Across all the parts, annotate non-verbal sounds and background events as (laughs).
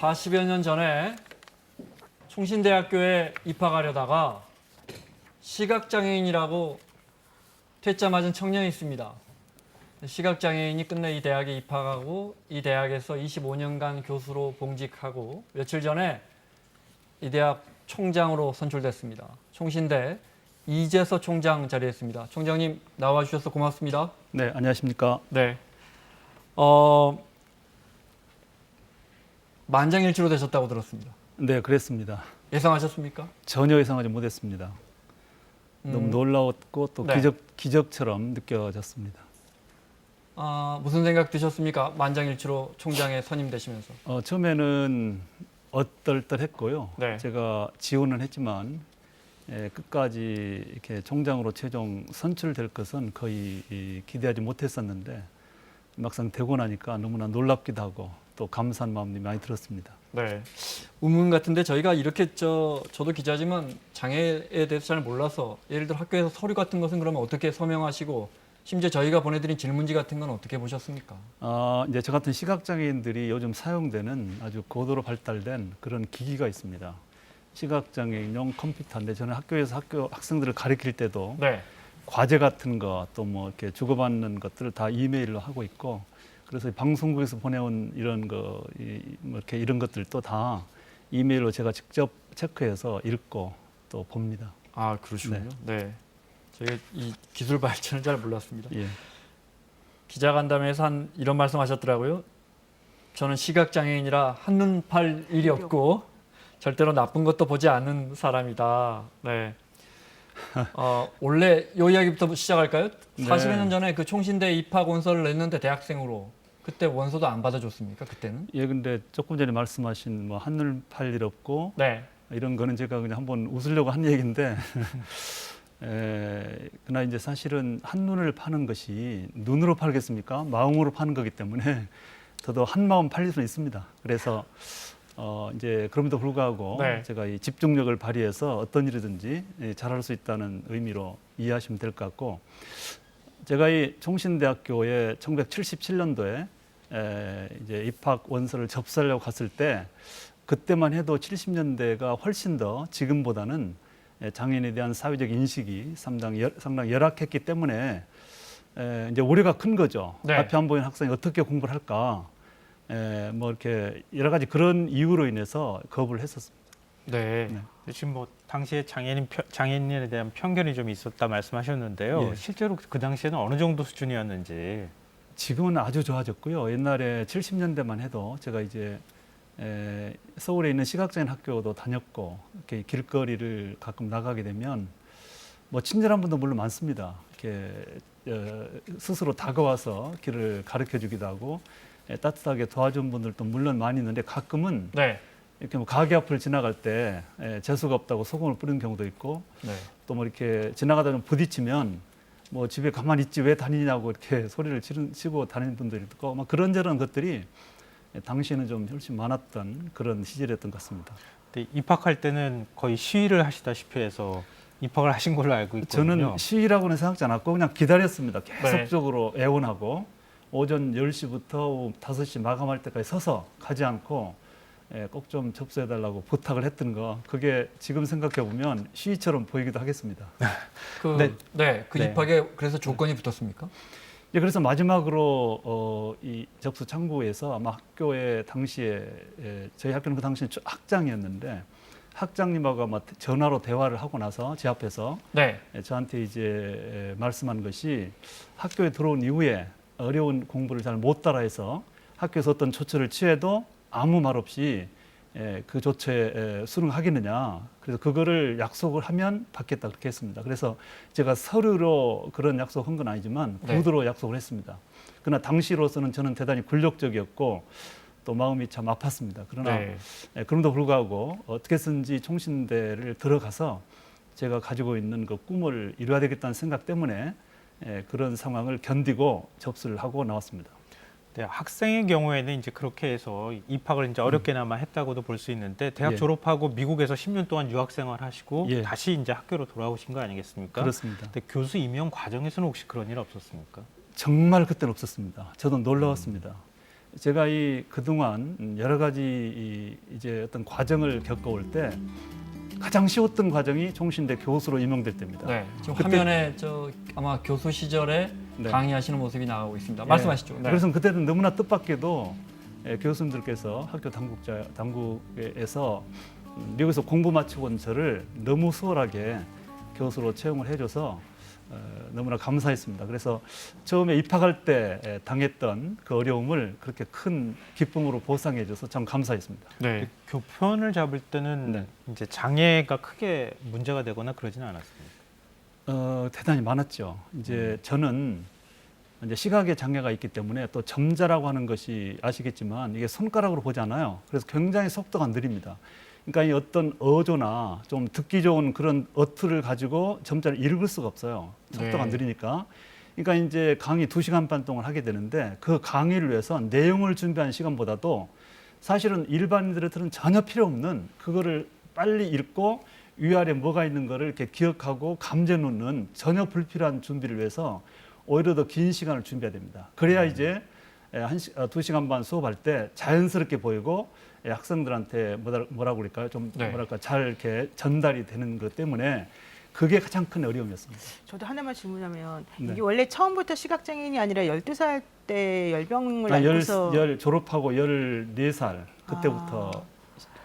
40여 년 전에 총신대학교에 입학하려다가 시각장애인이라고 퇴짜 맞은 청년이 있습니다. 시각장애인이 끝내 이 대학에 입학하고 이 대학에서 25년간 교수로 봉직하고 며칠 전에 이 대학 총장으로 선출됐습니다. 총신대 이재서 총장 자리했습니다. 총장님 나와 주셔서 고맙습니다. 네, 안녕하십니까. 네. 어 만장일치로 되셨다고 들었습니다. 네, 그랬습니다. 예상하셨습니까? 전혀 예상하지 못했습니다. 음, 너무 놀라웠고 또 네. 기적 기적처럼 느껴졌습니다. 아, 무슨 생각 드셨습니까? 만장일치로 총장에 선임되시면서. 어, 처음에는 어떨떨했고요. 네. 제가 지원은 했지만 예, 끝까지 이렇게 총장으로 최종 선출될 것은 거의 이, 기대하지 못했었는데 막상 되고 나니까 너무나 놀랍기도 하고 또 감사한 마음이 많이 들었습니다. 네. 우문 같은데 저희가 이렇게 저 저도 기자지만 장애에 대해서 잘 몰라서 예를 들어 학교에서 서류 같은 것은 그러면 어떻게 서명하시고 심지어 저희가 보내드린 질문지 같은 건 어떻게 보셨습니까? 아, 이제 저 같은 시각장애인들이 요즘 사용되는 아주 고도로 발달된 그런 기기가 있습니다. 시각장애인용 컴퓨터인데 저는 학교에서 학교 학생들을 가르칠 때도 네. 과제 같은 거 또 뭐 이렇게 주고받는 것들을 다 이메일로 하고 있고 그래서 이 방송국에서 보내온 이런 거, 이, 뭐 이렇게 이런 것들도 다 이메일로 제가 직접 체크해서 읽고 또 봅니다. 아 그러시군요. 네. 저희가 이 기술 발전을 잘 몰랐습니다. 예. 기자간담회에서 한 이런 말씀하셨더라고요. 저는 시각 장애인이라 한눈 팔 일이 없고 절대로 나쁜 것도 보지 않는 사람이다. 네. (laughs) 어, 원래 요 이야기부터 시작할까요? 네. 40여 년 전에 그 총신대 입학 원서를 냈는데 대학생으로 그때 원서도 안 받아줬습니까? 그때는? 예, 근데 조금 전에 말씀하신 뭐 한눈 팔일 없고 네. 이런 거는 제가 그냥 한번 웃으려고 한 얘기인데 (laughs) 에, 그러나 이제 사실은 한 눈을 파는 것이 눈으로 팔겠습니까? 마음으로 파는 거기 때문에 (laughs) 저도 한 마음 팔릴 수 있습니다. 그래서 어, 이제 그럼에도 불구하고 네. 제가 이 집중력을 발휘해서 어떤 일이든지 예, 잘할 수 있다는 의미로 이해하시면 될 것 같고 제가 이 총신대학교에 1977년도에 에, 이제 입학 원서를 접수하려고 갔을 때 그때만 해도 70년대가 훨씬 더 지금보다는 에, 장애인에 대한 사회적 인식이 상당히, 열- 상당히 열악했기 때문에 에, 이제 우려가 큰 거죠. 네. 앞에 안 보이는 학생이 어떻게 공부를 할까? 에, 뭐 이렇게 여러 가지 그런 이유로 인해서 거부를 했었습니다. 네. 네. 지금 뭐 당시에 장애인 편- 장애인에 대한 편견이 좀 있었다 말씀하셨는데요. 예. 실제로 그 당시에는 어느 정도 수준이었는지. 지금은 아주 좋아졌고요. 옛날에 70년대만 해도 제가 이제 에, 서울에 있는 시각장애인 학교도 다녔고 이렇게 길거리를 가끔 나가게 되면 뭐 친절한 분도 물론 많습니다. 이렇게 어, 스스로 다가와서 길을 가르쳐 주기도 하고 에, 따뜻하게 도와준 분들도 물론 많이 있는데 가끔은 네. 이렇게 뭐 가게 앞을 지나갈 때 에, 재수가 없다고 소금을 뿌리는 경우도 있고 네. 또 뭐 이렇게 지나가다가 부딪히면 뭐 집에 가만히 있지 왜 다니냐고 이렇게 (laughs) 소리를 치고 다니는 분들이 있고 막 그런저런 것들이 당시에는 좀 훨씬 많았던 그런 시절이었던 것 같습니다. 근데 입학할 때는 거의 시위를 하시다시피 해서 입학을 하신 걸로 알고 있거든요. 저는 시위라고는 생각지 않았고 그냥 기다렸습니다. 네. 계속적으로 애원하고 오전 10시부터 오후 5시 마감할 때까지 서서 가지 않고 예, 꼭 좀 접수해달라고 부탁을 했던 거 그게 지금 생각해 보면 시위처럼 보이기도 하겠습니다. 그, 네. 네. 그 네. 입학에 그래서 조건이 붙었습니까? 예, 그래서 마지막으로 어, 이 접수 창구에서 아마 학교에 당시에 예, 저희 학교는 그 당시에 학장이었는데 학장님하고 아마 전화로 대화를 하고 나서 제 앞에서 네. 예, 저한테 이제 예, 말씀한 것이 학교에 들어온 이후에 어려운 공부를 잘 못 따라해서 학교에서 어떤 조처를 취해도 아무 말 없이 예, 그 조처에 예, 수능하겠느냐. 그래서 그거를 약속을 하면 받겠다 그렇게 했습니다. 그래서 제가 서류로 그런 약속한 건 아니지만 네. 구두로 약속을 했습니다. 그러나 당시로서는 저는 대단히 굴욕적이었고 또 마음이 참 아팠습니다. 그러나 네. 예, 그럼에도 불구하고 어떻게든지 총신대를 들어가서 제가 가지고 있는 그 꿈을 이루어야 되겠다는 생각 때문에 예, 그런 상황을 견디고 접수를 하고 나왔습니다. 네, 학생의 경우에는 이제 그렇게 해서 입학을 이제 어렵게나마 했다고도 볼 수 있는데 대학 예. 졸업하고 미국에서 10년 동안 유학 생활 하시고 예. 다시 이제 학교로 돌아오신 거 아니겠습니까? 그렇습니다. 근데 교수 임용 과정에서는 혹시 그런 일 없었습니까? 정말 그때는 없었습니다. 저도 놀라웠습니다. 제가 이 그동안 여러 가지 이 이제 어떤 과정을 겪어올 때 가장 쉬웠던 과정이 총신대 교수로 임명될 때입니다. 네. 지금 그때- 화면에 저 아마 교수 시절에 네. 강의하시는 모습이 나가고 있습니다. 예. 말씀하시죠. 네. 그래서 그때는 너무나 뜻밖에도 예, 교수님들께서 학교 당국자 당국에서 음, 미국에서 공부 마치고 온 저를 너무 수월하게 교수로 채용을 해줘서 어, 너무나 감사했습니다. 그래서 처음에 입학할 때 예, 당했던 그 어려움을 그렇게 큰 기쁨으로 보상해 줘서 참 감사했습니다. 네. 교편을 잡을 때는 네. 이제 장애가 크게 문제가 되거나 그러지는 않았습니다. 어, 대단히 많았죠. 이제 저는 이제 시각에 장애가 있기 때문에 또 점자라고 하는 것이 아시겠지만 이게 손가락으로 보잖아요. 그래서 굉장히 속도가 느립니다. 그러니까 이 어떤 어조나 좀 듣기 좋은 그런 어투를 가지고 점자를 읽을 수가 없어요. 속도가 네. 느리니까. 그러니까 이제 강의 두시간반 동안 하게 되는데 그 강의를 위해서 내용을 준비한 시간보다도 사실은 일반인들한테는 전혀 필요 없는 그거를 빨리 읽고 위아래 뭐가 있는 거를 이렇게 기억하고 감제 놓는 전혀 불필요한 준비를 위해서 오히려 더 긴 시간을 준비해야 됩니다. 그래야 이제 에, 한 시, 어, 두 시간 반 수업할 때 자연스럽게 보이고 에, 학생들한테 뭐라, 뭐라고 그럴까요? 좀 네. 뭐랄까 잘 이렇게 전달이 되는 것 때문에 그게 가장 큰 어려움이었습니다. 저도 하나만 질문하면 네. 이게 원래 처음부터 시각장애인이 아니라 12살 때 열병을 아, 열, 앓고서 열 졸업하고 14살 그때부터 아.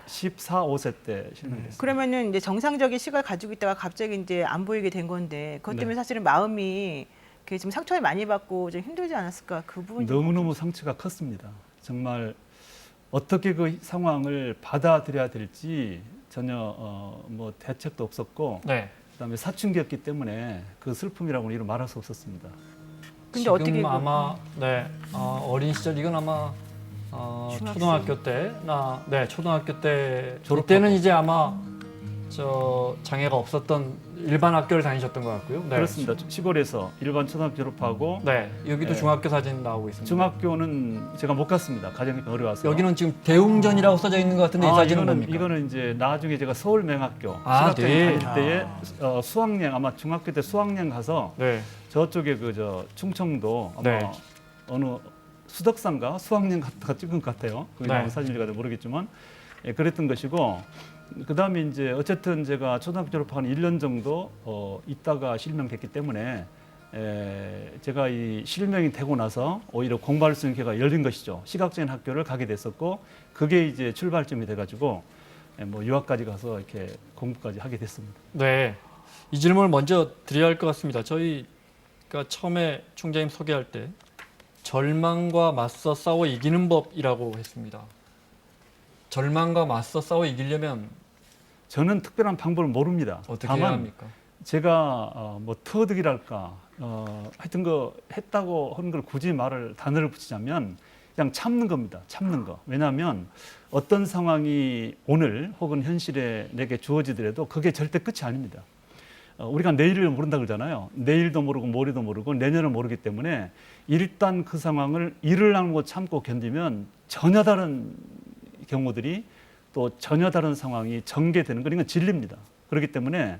14, 5세 때 실명됐어요. 그러면은 이제 정상적인 시각을 가지고 있다가 갑자기 이제 안 보이게 된 건데 그것 때문에 네. 사실은 마음이 이렇게 좀 상처를 많이 받고 좀 힘들지 않았을까 그 부분이 좀 너무너무 상처가 컸습니다. 정말 어떻게 그 상황을 받아들여야 될지 전혀 어, 뭐 대책도 없었고 네. 그다음에 사춘기였기 때문에 그 슬픔이라고는 이루 말할 수 없었습니다. 근데 지금 어떻게 그- 아마 네 어, 어린 시절 이건 아마 어, 중학생. 초등학교 때나 네 초등학교 때 졸업하고. 그때는 이제 아마 저 장애가 없었던 일반 학교를 다니셨던 것 같고요. 네. 그렇습니다. 시골에서 일반 초등학교 졸업하고 네 여기도 네. 중학교 사진 나오고 있습니다. 중학교는 제가 못 갔습니다. 가정이 어려워서. 여기는 지금 대웅전이라고 써져 있는 것 같은데 이 아, 사진은 이거는 뭡니까? 이거는 이제 나중에 제가 서울 맹학교 아, 시각장애 네. 다닐 때에 어, 수학여행 아마 중학교 때 수학여행 가서 네. 저쪽에 그 저 충청도 아마 네. 어느 수덕산가 수학여행 갔다가 찍은 것 같아요. 거기 네. 나온 사진일까 모르겠지만 예, 그랬던 것이고 그다음에 이제 어쨌든 제가 초등학교 졸업한 1년 정도 어, 있다가 실명됐기 때문에 에, 제가 이 실명이 되고 나서 오히려 공부할 수 있는 기회가 열린 것이죠. 시각장애인 학교를 가게 됐었고 그게 이제 출발점이 돼가지고 에, 뭐 유학까지 가서 이렇게 공부까지 하게 됐습니다. 네. 이 질문을 먼저 드려야 할 것 같습니다. 저희가 처음에 총장님 소개할 때 절망과 맞서 싸워 이기는 법이라고 했습니다. 절망과 맞서 싸워 이기려면 저는 특별한 방법을 모릅니다. 어떻게 다만 해야 합니까? 제가 어, 뭐 터득이랄까 어, 하여튼 그 했다고 하는 걸 굳이 말을 단어를 붙이자면 그냥 참는 겁니다. 참는 거. 왜냐하면 어떤 상황이 오늘 혹은 현실에 내게 주어지더라도 그게 절대 끝이 아닙니다. 어, 우리가 내일을 모른다 그러잖아요. 내일도 모르고 모레도 모르고 내년을 모르기 때문에 일단 그 상황을 일을 하고 참고 견디면 전혀 다른 경우들이 또 전혀 다른 상황이 전개되는 거 이건 진리입니다. 그렇기 때문에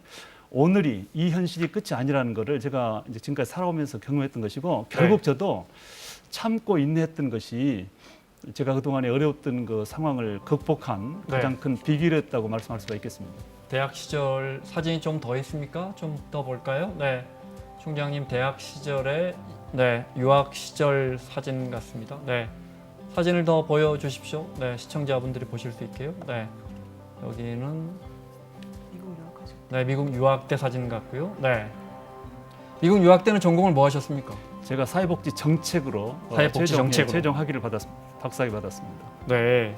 오늘이 이 현실이 끝이 아니라는 것을 제가 이제 지금까지 살아오면서 경험했던 것이고 결국 저도 참고 인내했던 것이 제가 그동안에 어려웠던 그 상황을 극복한 네. 가장 큰 비결이었다고 말씀할 수가 있겠습니다. 대학 시절 사진이 좀 더 있습니까? 좀 더 볼까요? 네. 총장님 대학 시절에 네, 유학 시절 사진 같습니다. 네. 사진을 더 보여 주십시오. 네, 시청자분들이 보실 수 있게요. 네. 여기는 미국 유학하죠. 네, 미국 유학 때 사진 같고요. 네. 미국 유학 때는 전공을 뭐 하셨습니까? 제가 사회복지 정책으로 어, 사회복지 최종, 예, 정책으로. 최종 학위를 받았 박사학위 받았습니다. 네.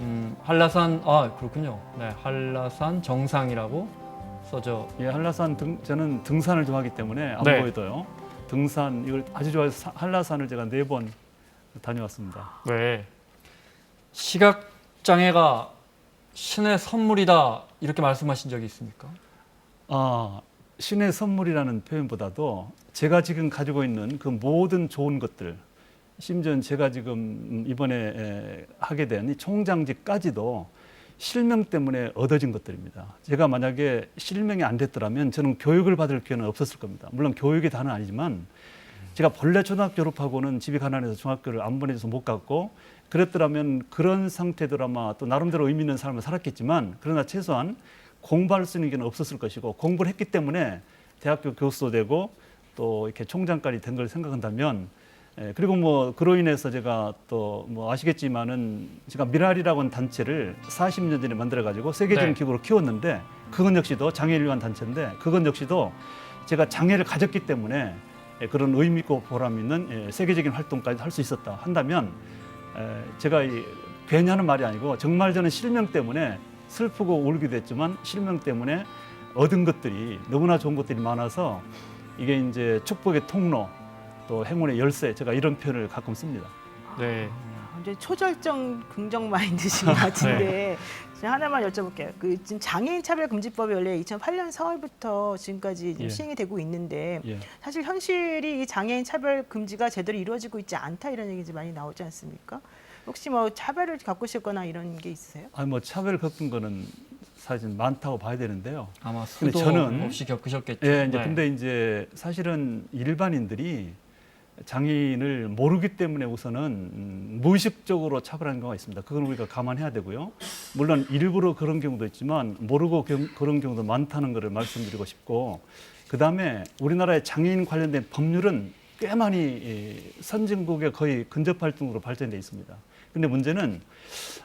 음, 한라산 아, 그렇군요. 네, 한라산 정상이라고 써져 예, 한라산 등 저는 등산을 좋아하기 때문에 안 네. 보여도요. 등산 이걸 아주 좋아해서 사- 한라산을 제가 네 번 다녀왔습니다. 네. 시각 장애가 신의 선물이다 이렇게 말씀하신 적이 있습니까? 아, 신의 선물이라는 표현보다도 제가 지금 가지고 있는 그 모든 좋은 것들, 심지어 제가 지금 이번에 에, 하게 된 이 총장직까지도 실명 때문에 얻어진 것들입니다. 제가 만약에 실명이 안 됐더라면 저는 교육을 받을 기회는 없었을 겁니다. 물론 교육이 다는 아니지만 제가 본래 초등학교 졸업하고는 집이 가난해서 중학교를 안 보내줘서 못 갔고 그랬더라면 그런 상태들 아마 또 나름대로 의미 있는 삶을 살았겠지만 그러나 최소한 공부할 수 있는 게 없었을 것이고 공부를 했기 때문에 대학교 교수도 되고 또 이렇게 총장까지 된 걸 생각한다면 예, 그리고 뭐 그로 인해서 제가 또 뭐 아시겠지만은 제가 미랄이라고 하는 단체를 40년 전에 만들어 가지고 세계적인 네. 기구로 키웠는데 그건 역시도 장애인을 위한 단체인데 그건 역시도 제가 장애를 가졌기 때문에 예, 그런 의미 있고 보람 있는 예, 세계적인 활동까지 할 수 있었다 한다면 에, 제가 이, 괜히 하는 말이 아니고 정말 저는 실명 때문에 슬프고 울기도 했지만 실명 때문에 얻은 것들이 너무나 좋은 것들이 많아서 이게 이제 축복의 통로 또 행운의 열쇠 제가 이런 표현을 가끔 씁니다. 네. 완전 초절정 긍정 마인드신 것 같은데 (laughs) 제가 하나만 여쭤볼게요. 그 지금 장애인 차별 금지법이 원래 2008년 4월부터 지금까지 지금 예. 시행이 되고 있는데 예. 사실 현실이 이 장애인 차별 금지가 제대로 이루어지고 있지 않다 이런 얘기 많이 나오지 않습니까? 혹시 뭐 차별을 겪으셨거나 이런 게 있으세요? 아니 뭐 차별을 겪은 거는 사실 많다고 봐야 되는데요. 아마 수도 저는- 없이 겪으셨겠죠. 예, 이제 네. 근데 이제 사실은 일반인들이 장애인을 모르기 때문에 우선은 음, 무의식적으로 차별하는 경우가 있습니다. 그건 우리가 감안해야 되고요. 물론 일부러 그런 경우도 있지만 모르고 경- 그런 경우도 많다는 것을 말씀드리고 싶고 그 다음에 우리나라의 장애인 관련된 법률은 꽤 많이 이, 선진국에 거의 근접할 정도로 발전돼 있습니다. 근데 문제는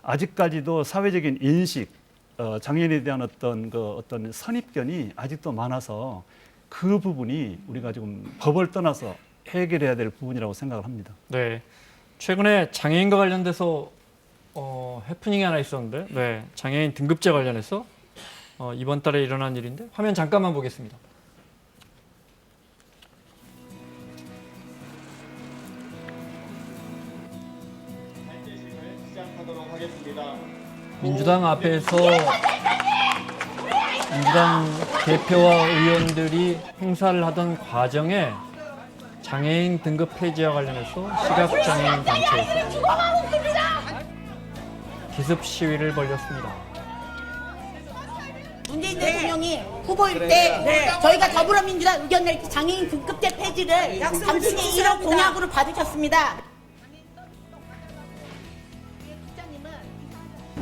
아직까지도 사회적인 인식, 어, 장애인에 대한 어떤 그 어떤 선입견이 아직도 많아서 그 부분이 우리가 지금 법을 떠나서 해결해야 될 부분이라고 생각을 합니다. 네. 최근에 장애인과 관련돼서 어, 해프닝이 하나 있었는데, 네. 장애인 등급제 관련해서 어, 이번 달에 일어난 일인데 화면 잠깐만 보겠습니다. 민주당 앞에서 민주당 대표와 의원들이 행사를 하던 과정에 장애인 등급 폐지와 관련해서 시각장애인 단체에서 기습 시위를 벌였습니다. 문재인 대통령이 후보일 때 저희가 더불어민주당 의견 낼 때 장애인 등급제 폐지를 당신이 이런 공약으로 받으셨습니다.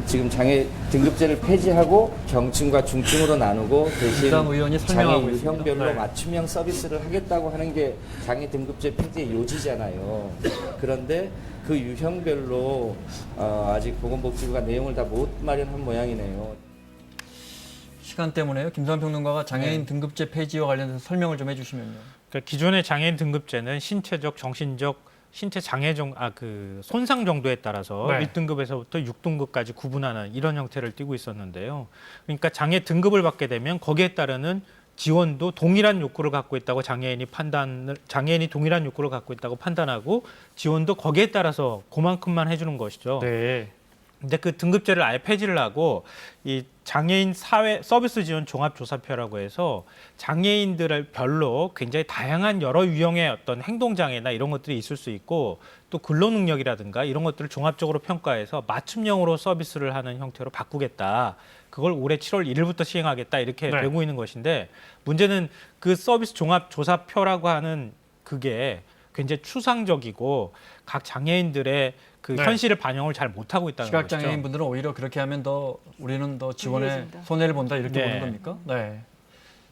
지금 장애 등급제를 폐지하고 경층과 중증으로 나누고 대신 민주당 의원이 설명하고 장애 있습니다. 유형별로 네. 맞춤형 서비스를 하겠다고 하는 게 장애 등급제 폐지의 요지잖아요. 그런데 그 유형별로 어, 아직 보건복지부가 내용을 다 못 마련한 모양이네요. 시간 때문에요. 김선 평론가가 장애인 등급제 폐지와 관련해서 설명을 좀 해주시면요. 그러니까 기존의 장애인 등급제는 신체적, 정신적, 신체 장애 정, 아, 그 손상 정도에 따라서 네. 1등급에서부터 6등급까지 구분하는 이런 형태를 띠고 있었는데요. 그러니까 장애 등급을 받게 되면 거기에 따르는 지원도 동일한 욕구를 갖고 있다고 장애인이 판단을 장애인이 동일한 욕구를 갖고 있다고 판단하고 지원도 거기에 따라서 그만큼만 해주는 것이죠. 네. 근데 그 등급제를 아예 폐지를 하고 이 장애인 사회 서비스 지원 종합 조사표라고 해서 장애인들을 별로 굉장히 다양한 여러 유형의 어떤 행동 장애나 이런 것들이 있을 수 있고 또 근로 능력이라든가 이런 것들을 종합적으로 평가해서 맞춤형으로 서비스를 하는 형태로 바꾸겠다. 그걸 올해 7월 1일부터 시행하겠다 이렇게 네. 되고 있는 것인데 문제는 그 서비스 종합 조사표라고 하는 그게 굉장히 추상적이고 각 장애인들의 그 네. 현실을 반영을 잘 못하고 있다는 것이죠. 시각장애인 분들은 오히려 그렇게 하면 더 우리는 더 지원에 유리해진다. 손해를 본다 이렇게 네. 보는 겁니까? 네.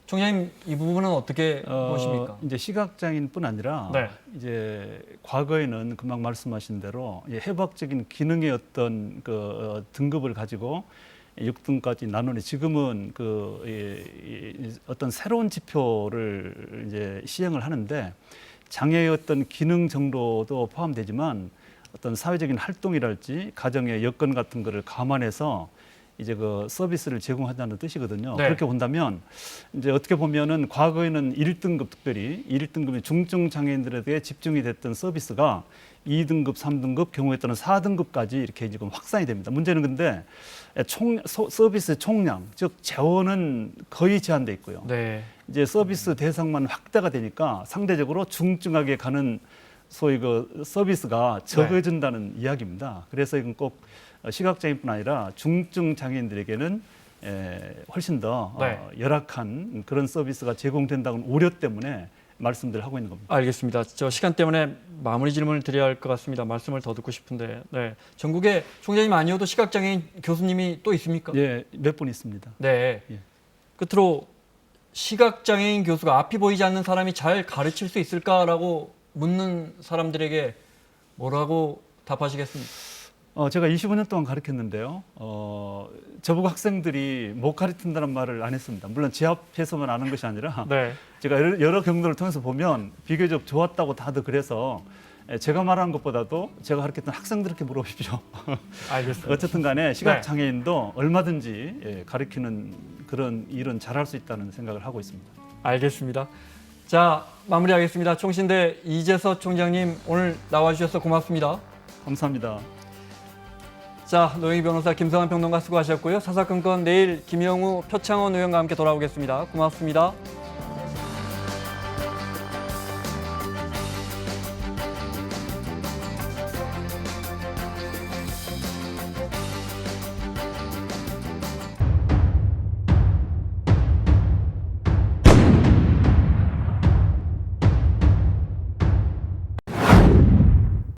총장님 이 부분은 어떻게 어, 보십니까? 이제 시각장애인뿐 아니라 네. 이제 과거에는 금방 말씀하신 대로 이 해박적인 기능의 어떤 그 어, 등급을 가지고 6등까지 나누는 지금은 그 이, 이, 어떤 새로운 지표를 이제 시행을 하는데 장애의 어떤 기능 정도도 포함되지만 어떤 사회적인 활동이랄지 가정의 여건 같은 거를 감안해서 이제 그 서비스를 제공한다는 뜻이거든요. 네. 그렇게 본다면 이제 어떻게 보면은 과거에는 1등급 특별히 1등급이 중증 장애인들에게 집중이 됐던 서비스가 2등급, 3등급, 경우에 따른 4등급까지 이렇게 지금 확산이 됩니다. 문제는 근데 총 소- 서비스 총량, 즉 재원은 거의 제한돼 있고요. 네. 이제 서비스 대상만 확대가 되니까 상대적으로 중증하게 가는 소위 그 서비스가 적어진다는 이야기입니다. 그래서 이건 꼭 시각장애뿐 아니라 중증 장애인들에게는 에, 훨씬 더 네. 어, 열악한 그런 서비스가 제공된다는 우려 때문에 말씀들을 하고 있는 겁니다. 알겠습니다. 저 시간 때문에 마무리 질문을 드려야 할 것 같습니다. 말씀을 더 듣고 싶은데, 네. 전국에 총장님 아니어도 시각장애인 교수님이 또 있습니까? 예, 몇 분 있습니다. 네. 예. 끝으로 시각장애인 교수가 앞이 보이지 않는 사람이 잘 가르칠 수 있을까라고 묻는 사람들에게 뭐라고 답하시겠습니까? 어, 제가 25년 동안 가르쳤는데요. 어, 저보고 학생들이 못 가르친다는 말을 안 했습니다. 물론 제 앞에서만 아는 것이 아니라 (laughs) 네. 제가 여러, 여러 경로를 통해서 보면 비교적 좋았다고 다들 그래서 에, 제가 말한 것보다도 제가 가르쳤던 학생들께 물어보십시오. (laughs) 알겠습니다. 어쨌든 간에 시각장애인도 얼마든지 예, 가르치는 그런 일은 잘할 수 있다는 생각을 하고 있습니다. 알겠습니다. 자, 마무리하겠습니다. 총신대 이재서 총장님 오늘 나와주셔서 고맙습니다. 감사합니다. 자, 노영희 변호사, 김성환 평론가 수고하셨고요. 사사건건 내일 김영우, 표창원 의원과 함께 돌아오겠습니다. 고맙습니다.